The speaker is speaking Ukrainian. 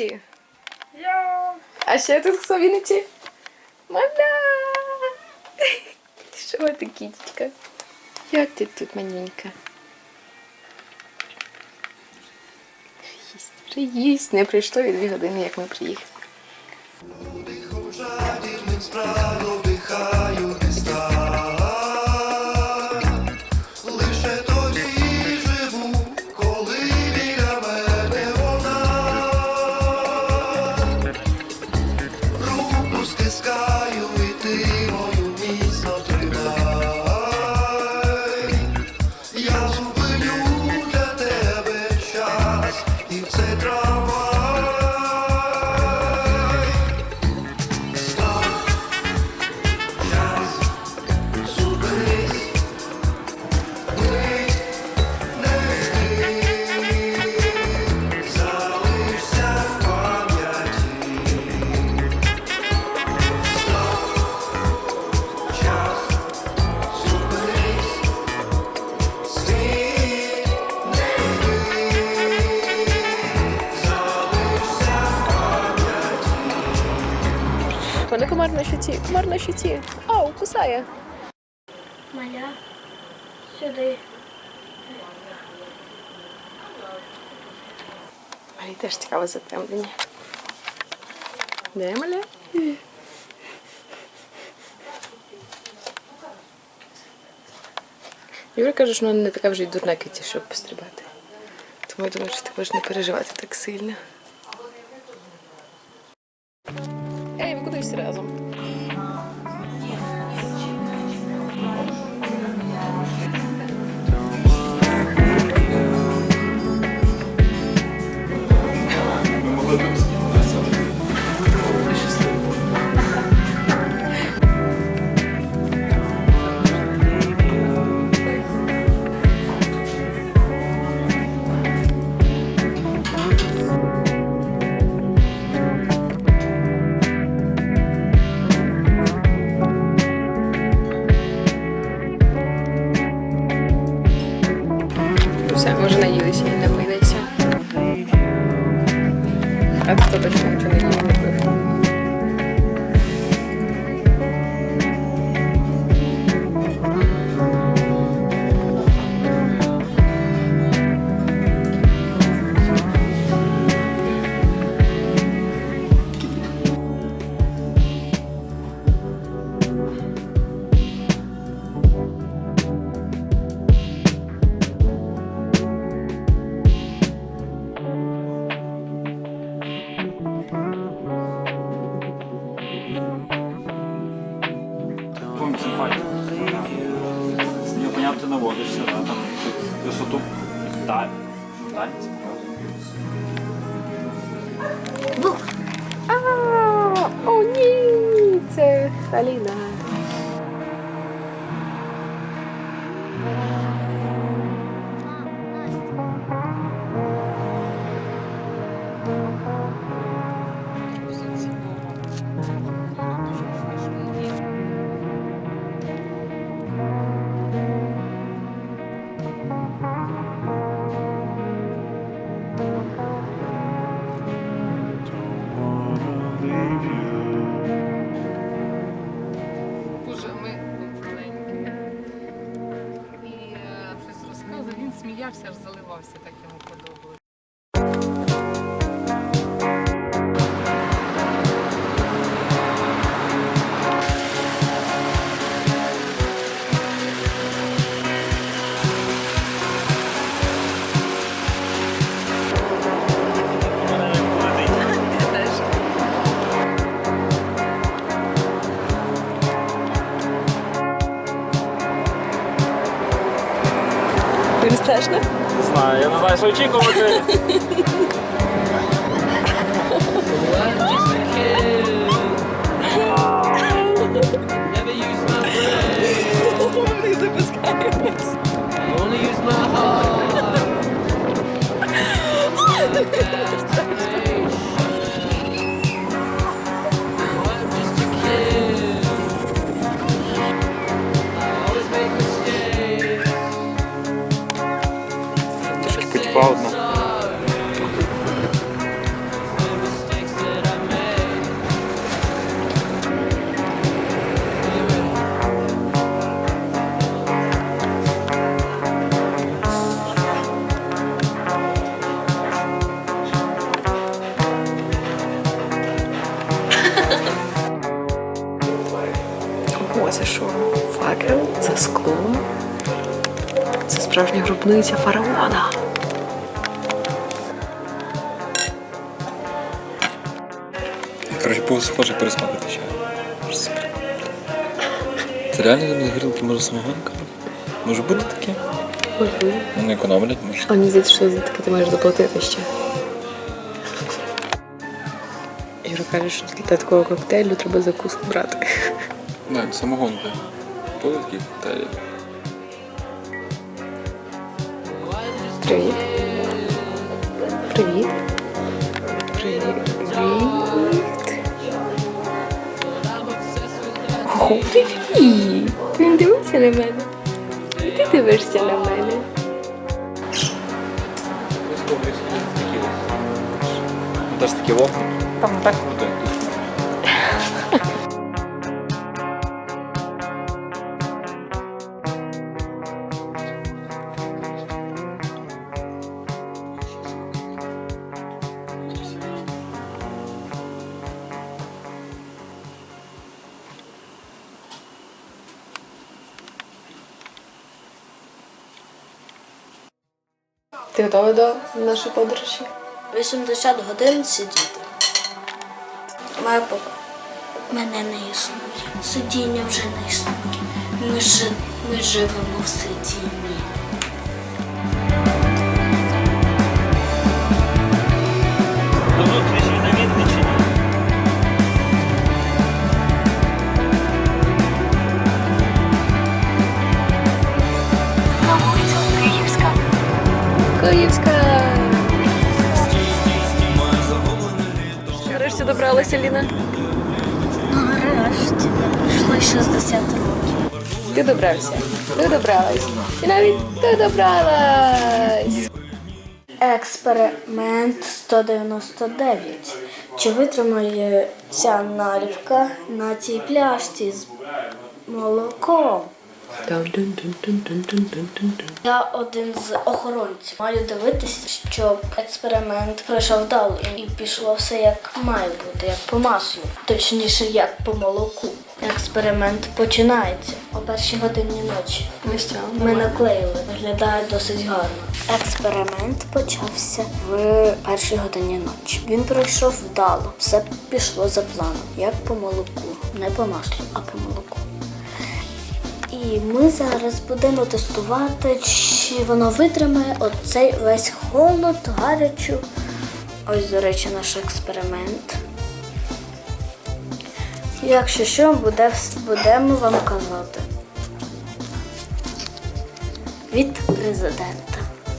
Вінниці? Я. А ще тут хто в Вінниці? Маля! Що ти, кітечка? Як ти тут маненька? Їсть, вже їсть. Не прийшло і дві години, як ми приїхали. Я Вона комар на щиті, комар на щиті. Ау, кусає. Маля. Сюди. Малі теж цікаве затемнення. Де маля? Юра каже, що вона не така вже й дурна киті, щоб пострибати. Тому я думаю, що ти можеш не переживати так сильно. Ей, вы куда всі разом? Все, може наїлися і не висоту даль. Дальність показує. О, ні, це Аліна. Він ж заливався, так Страшно? Не знаю, я не знаю, що очікувати. Це справжня гробниця фараона. Коротше, було схоже пересмакати. Може, це реально грілки може самогонка? Може бути таке? Можливо. Ну, не економлять, може. А мені здається, що за таке ти маєш заплатити ще. Юра каже, що для такого коктейлю треба закуску брати. Не, самогонка. Були такі коктейлі. Привіт. Привіт. Привіт. О, привіт! Ти не на мене? І ти дивишся на мене. Теж такі вогни. Там так Круто. Ти готова до нашої подорожі? 80 годин сидіти. Моя папа. Мене не існує. Сидіння вже не існує. Ми, жи... Ми живемо в сидінні. До Нарешті Ліна. Нарешті пройшло 60 років. Ти добрався. Ти добралась. І навіть ти добралась. Експеримент 199. Чи витримає ця наліпка на цій пляшці з молоком? Я один з охоронців. Маю дивитися, щоб експеримент пройшов вдало і пішло все як має бути, як по маслу, точніше, як по молоку. Експеримент починається о першій годині ночі. Ми наклеїли, виглядає досить гарно. Експеримент почався в першій годині ночі. Він пройшов вдало, все пішло за планом, як по молоку, не по маслу, а по молоку. І ми зараз будемо тестувати, чи воно витримає оцей весь холод, гарячу. Ось, до речі, наш експеримент. Якщо що, буде, будемо вам казати. Від президента.